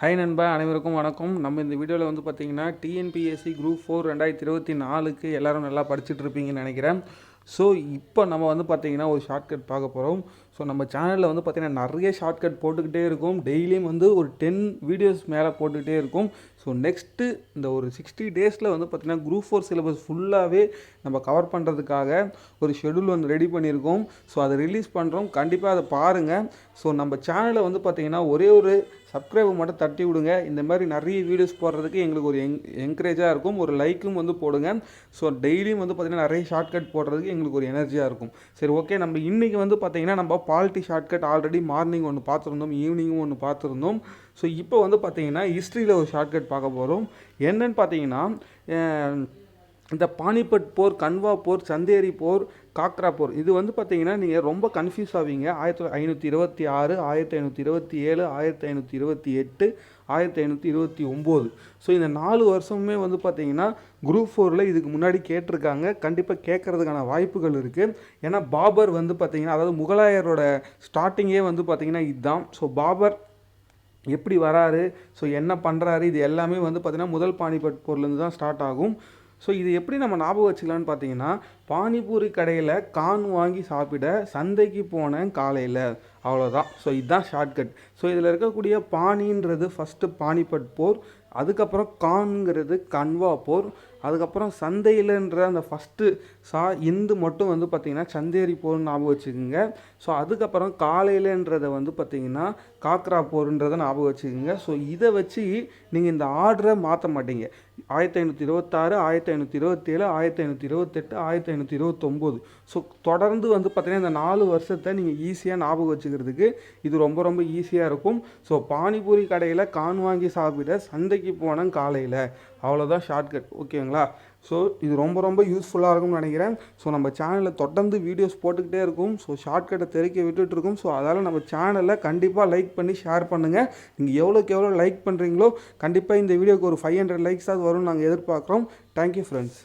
High நண்பா அனைவருக்கும் வணக்கம். நம்ம இந்த வீடியோவில் வந்து பார்த்தீங்கன்னா டிஎன்பிஎஸ்சி குரூப் ஃபோர் ரெண்டாயிரத்தி இருபத்தி நாலுக்கு எல்லோரும் நல்லா படிச்சுட்டு இருப்பீங்கன்னு நினைக்கிறேன். ஸோ இப்போ நம்ம வந்து பார்த்திங்கன்னா ஒரு ஷார்ட்கட் பார்க்க போகிறோம் ஸோ நம்ம சேனலில் வந்து பார்த்திங்கன்னா நிறைய ஷார்ட்கட் போட்டுக்கிட்டே இருக்கும். டெய்லியும் வந்து ஒரு டென் வீடியோஸ் மேலே போட்டுக்கிட்டே இருக்கும். ஸோ நெக்ஸ்ட்டு இந்த ஒரு சிக்ஸ்டி டேஸில் வந்து பார்த்திங்கன்னா குரூப் ஃபோர் சிலபஸ் ஃபுல்லாகவே நம்ம கவர் பண்ணுறதுக்காக ஒரு ஷெடியூல் வந்து ரெடி பண்ணியிருக்கோம். ஸோ அதை ரிலீஸ் பண்ணுறோம் கண்டிப்பாக அதை பாருங்கள் ஸோ நம்ம சேனலில் வந்து பார்த்திங்கன்னா ஒரே ஒரு சப்ஸ்கிரைபை மட்டும் தட்டி விடுங்க. இந்த மாதிரி நிறைய வீடியோஸ் போடுறதுக்கு எங்களுக்கு ஒரு எங் என்கரேஜாக இருக்கும். ஒரு லைக்கும் வந்து போடுங்க. ஸோ டெய்லியும் வந்து பார்த்திங்கன்னா நிறைய ஷார்ட்கட் போடுறதுக்கு எங்களுக்கு ஒரு எனர்ஜியாக இருக்கும். சரி ஓகே நம்ம இன்றைக்கி வந்து பார்த்திங்கன்னா நம்ம பாலிட்டி ஷார்ட்கட் ஆல்ரெடி மார்னிங் ஒன்று பார்த்துருந்தோம் ஈவினிங்கும் ஒன்று பார்த்துருந்தோம். ஸோ இப்போ வந்து பார்த்திங்கன்னா ஹிஸ்ட்ரியில் ஒரு ஷார்ட்கட் பார்க்க போகிறோம் என்னன்னு பார்த்தீங்கன்னா இந்த பானிபட் போர் கன்வா போர் சந்தேரி போர் காக்ரா போர் இது வந்து பார்த்தீங்கன்னா நீங்கள் ரொம்ப கன்ஃபியூஸ் ஆவீங்க. ஆயிரத்தி ஐநூற்றி இருபத்தி ஆறு ஆயிரத்தி ஐநூற்றி இருபத்தி ஏழு ஆயிரத்தி ஐநூற்றி இருபத்தி எட்டு ஆயிரத்தி ஐநூற்றி இருபத்தி ஒம்பது. ஸோ இந்த நாலு வருஷமுமே வந்து பார்த்தீங்கன்னா குரூப் ஃபோரில் இதுக்கு முன்னாடி கேட்டிருக்காங்க. கண்டிப்பாக கேட்குறதுக்கான வாய்ப்புகள் இருக்குது ஏன்னா பாபர் வந்து பார்த்தீங்கன்னா அதாவது முகலாயரோட ஸ்டார்டிங்கே வந்து பார்த்தீங்கன்னா இதுதான். ஸோ பாபர் எப்படி வராரு? ஸோ என்ன பண்ணுறாரு இது எல்லாமே வந்து பார்த்திங்கன்னா முதல் பானிபட் போர்லேருந்து தான் ஸ்டார்ட் ஆகும். ஸோ இது எப்படி நம்ம ஞாபகம் வச்சுக்கலான்னு பார்த்தீங்கன்னா பானிபூரி கடையில் கான் வாங்கி சாப்பிட சந்தைக்கு போனேன் காலையில். அவ்வளோதான் ஸோ இதுதான் ஷார்ட்கட் ஸோ இதில் இருக்கக்கூடிய பானின்றது ஃபஸ்ட்டு பானிபட் போர் அதுக்கப்புறம் கான்ங்கிறது கன்வா போர் அதுக்கப்புறம் சந்தையிலன்ற அந்த ஃபஸ்ட்டு சா இந்து மட்டும் வந்து பார்த்திங்கன்னா சந்தேரி போர்னு ஞாபகம் வச்சுக்கோங்க. ஸோ அதுக்கப்புறம் காலையிலன்றதை வந்து பார்த்திங்கன்னா காக்ரா போர்ன்றதை ஞாபகம் வச்சுக்கோங்க. ஸோ இதை வச்சு நீங்கள் இந்த ஆர்டரை மாற்ற மாட்டீங்க. ஆயிரத்தி ஐநூற்றி இருபத்தாறு ஆயிரத்தி ஐநூற்றி இருபத்தேழு ஆயிரத்தி ஐநூற்றி இருபத்தெட்டு ஆயிரத்தி எண்ணூற்றி இருபத்தொம்போது ஸோ தொடர்ந்து வந்து பார்த்திங்கன்னா இந்த நாலு வருஷத்தை நீங்கள் ஈஸியாக ஞாபகம் வச்சுக்கிறதுக்கு இது ரொம்ப ரொம்ப ஈஸியாக இருக்கும். ஸோ பானிபூரி கடையில் கான் வாங்கி சாப்பிட சந்தைக்கு போனேன் காலையில். அவ்வளோதான் ஷார்ட்கட் ஓகேங்களா ஸோ இது ரொம்ப ரொம்ப யூஸ்ஃபுல்லாக இருக்கும்னு நினைக்கிறேன். ஸோ நம்ம சேனலில் தொடர்ந்து வீடியோஸ் போட்டுக்கிட்டே இருக்கும். ஸோ ஷார்ட்கட்டை தெரிக்க விட்டுட்டு இருக்கும். ஸோ அதால் நம்ம சேனலை கண்டிப்பாக லைக் பண்ணி ஷேர் பண்ணுங்கள் நீங்கள் எவ்வளோக்கு எவ்வளோ லைக் பண்ணுறீங்களோ கண்டிப்பாக இந்த வீடியோக்கு ஒரு ஃபைவ் ஹண்ட்ரட் லைக்ஸாவது வரும்னு நாங்கள் எதிர்பார்க்குறோம். Thank you friends